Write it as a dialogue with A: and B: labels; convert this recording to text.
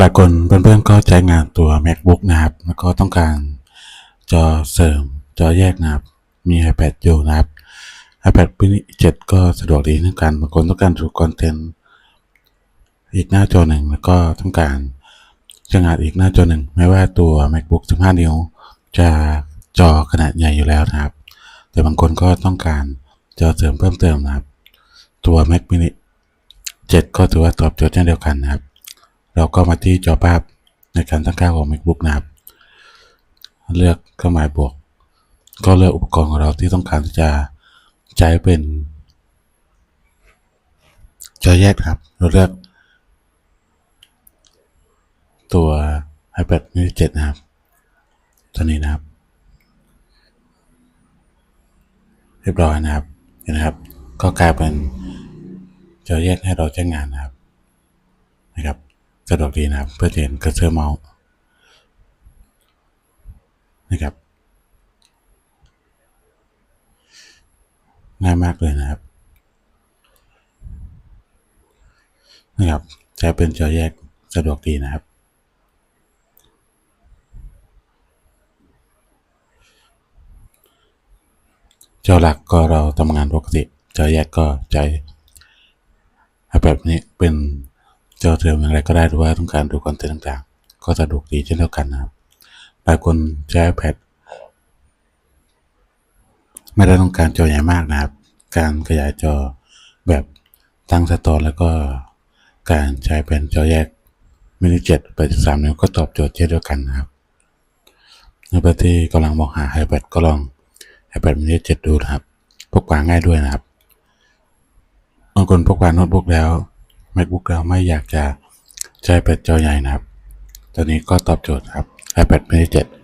A: หลายๆคนเพื่อนๆก็ใช้งานตัว macbook นะครับ แล้วก็ต้องการจอเสริมจอแยกนะครับ มี iPad อยู่นะครับ iPad mini 7 ก็สะดวกดีในการบางคนต้องการดูคอนเทนต์อีกหน้าจอหนึ่งแล้วก็ต้องการใช้งานอีกหน้าจอหนึ่งไม่ว่าตัว macbook 15 นิ้ว จะจอขนาดใหญ่อยู่แล้วนะครับ แต่บางคนก็ต้องการจอเสริมเพิ่มเติมนะครับ ตัว mac mini 7 ก็ถือว่าตอบโจทย์เช่นเดียวกันนะครับ เราก็มาที่จอภาพในการตั้งค่าของ macbook นะครับ เลือกเครื่องหมายบวก ก็เลือกอุปกรณ์ของเราที่ต้องการที่จะใช้เป็นจอแยกครับ เราเลือก ตัว iPad mini 7 นะครับ ตัวนี้นะครับ เรียบร้อยนะครับ เห็นนะครับ ก็กลายเป็นจอแยกให้เราใช้งานนะครับ นะครับ สะดวกดีนะครับ เพื่อเห็นกระเซอร์เมาส์นะครับง่ายมากเลยนะครับนะครับใช้เป็นจอแยกสะดวกดีนะครับ จอหลักก็เราทำงานปกติ จอแยกก็ใช้แบบนี้เป็น จอเทียมอย่างไรก็ได้หรือว่าต้องการดูคอนเทนต์ต่างๆ ก็สะดวกดีเช่นเดียวกันนะครับหลายคนใช้ iPad ไม่ได้ต้องการจอใหญ่มากนะครับ การขยายจอแบบตั้งสตอร์แล้วก็การใช้เป็นจอแยกมินิเจ็ดไปสามนิ้วก็ตอบโจทย์เช่นเดียวกันนะครับในประเทศที่กำลังมองหา iPad ก็ลอง iPad mini 7 ดูนะครับ พกพาง่ายด้วยนะครับบางคนพกพาโน้ตบุ๊กแล้ว MacBook แล้วไม่อยากจะใช้แปดจอใหญ่นะครับ ตัวนี้ก็ตอบโจทย์ครับ iPad mini 7